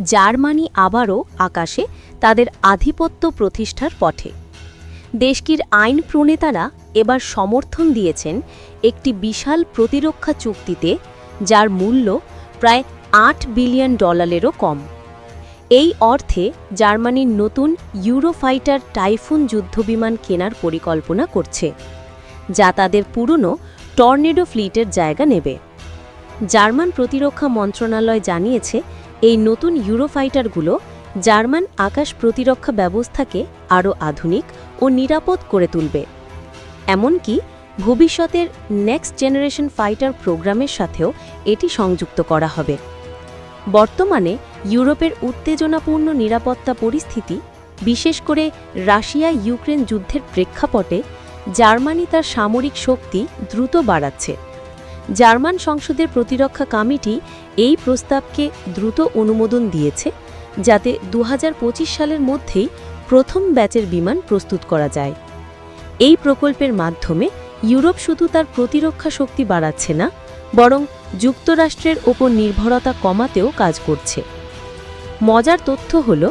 Germany আবারও আকাশে তাদের আধিপত্য প্রতিষ্ঠার পথে। দেশটির আইন প্রণেতারা এবার সমর্থন দিয়েছেন একটি বিশাল প্রতিরক্ষা চুক্তিতে, যার মূল্য প্রায় আট বিলিয়ন ডলারেরও কম। এই অর্থে জার্মানির নতুন ইউরোফাইটার টাইফুন যুদ্ধবিমান কেনার পরিকল্পনা করছে, যা তাদের পুরনো টর্নেডো ফ্লিটের জায়গা নেবে। জার্মান প্রতিরক্ষা মন্ত্রণালয় জানিয়েছে এই নতুন ইউরোফাইটারগুলো জার্মান আকাশ প্রতিরক্ষা ব্যবস্থাকে আরও আধুনিক ও নিরাপদ করে তুলবে। এমনকি ভবিষ্যতের নেক্সট জেনারেশন ফাইটার প্রোগ্রামের সাথেও এটি সংযুক্ত করা হবে। বর্তমানে ইউরোপের উত্তেজনাপূর্ণ নিরাপত্তা পরিস্থিতি, বিশেষ করে রাশিয়া ইউক্রেন যুদ্ধের প্রেক্ষাপটে, জার্মানি তার সামরিক শক্তি দ্রুত বাড়াচ্ছে। জার্মান সংসদের প্রতিরক্ষা কমিটি এই প্রস্তাবকে দ্রুত অনুমোদন দিয়েছে, যাতে দু হাজার পঁচিশ সালের মধ্যেই প্রথম ব্যাচের বিমান প্রস্তুত করা যায়। এই প্রকল্পের মাধ্যমে ইউরোপ শুধু তার প্রতিরক্ষা শক্তি বাড়াচ্ছে না, বরং যুক্তরাষ্ট্রের ওপর নির্ভরতা কমাতেও কাজ করছে। মজার তথ্য হল,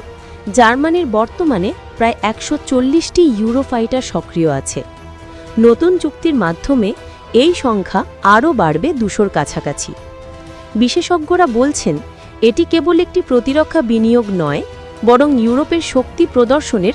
জার্মানির বর্তমানে প্রায় একশো চল্লিশটি ইউরোফাইটার সক্রিয় আছে। নতুন চুক্তির মাধ্যমে এই সংখ্যা আরও বাড়বে দুশোর কাছাকাছি। বিশেষজ্ঞরা বলছেন, এটি কেবল একটি প্রতিরক্ষা বিনিয়োগ নয়, বরং ইউরোপের শক্তি প্রদর্শনের